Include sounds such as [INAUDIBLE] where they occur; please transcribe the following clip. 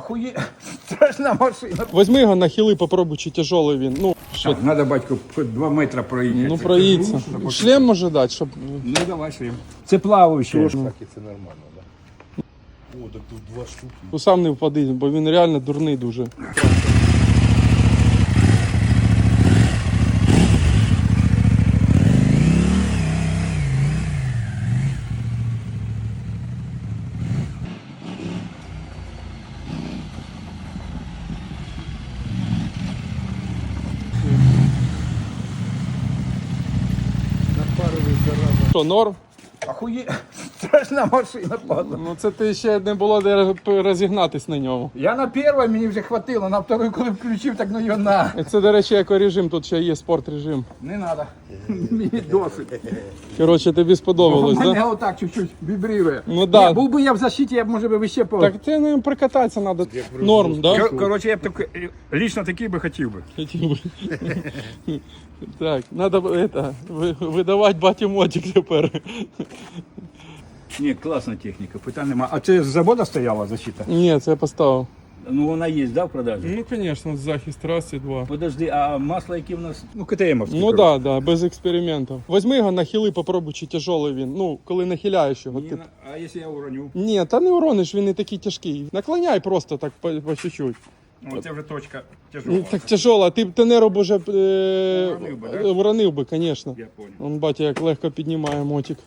Охує... [LAUGHS] Страшна машина. Возьми його нахили, попробуй, чи тяжелий він. Ну, що, Так, надо, батько, хоч два метри проїхати. ну проїдься. Шлем може дати, щоб. Ну давай шлем. Це плаваючий. Так і це нормально, так? О, так тут два штуки. Ну сам не впади, бо він реально дурний дуже. Що, норм? Охує... Страшна машина, падла. Ну це ти ще не було де розігнатись на ньому. Я на першій мені вже хватило, на второй, коли включив, так ну його на. Це, до речі, екорежим, тут ще є спорт режим. Не надо. [LAUGHS] Мені досить. Коротше, тобі сподобалось, Мене? Да? отак чуть-чуть вібрирує. Ну да. Ні, був би я в защиті, я б може би ще по. Так ти не прикататися треба. Норм, да? Кор- Коротше, я б так, лично такий би хотів би. Хотів би. Так, треба это, ви- видавати баті мотик тепер. Ні, класна техніка, питань нема. А це з заводу стояла защита? Ні, це я поставив. Ну вона є, да, в продажі? Ну, звісно, захист раз і два. Подожди, а масло, які в нас? Ну, КТМовські. Ну да, да, без експериментів. Возьми його нахили, попробуй, чи тяжелий він. Ну, коли нахиляєш його. Ні, Ти... А якщо я уроню? Ні, та не урониш, він не такий тяжкий. Наклоняй просто так по, по чуть-чуть. О, це вже точка Ну, так тяжело, ти б тенеру б уже е... Уронив би, да? уронив би, звісно. Я понял. Он батя як легко піднімає мотик.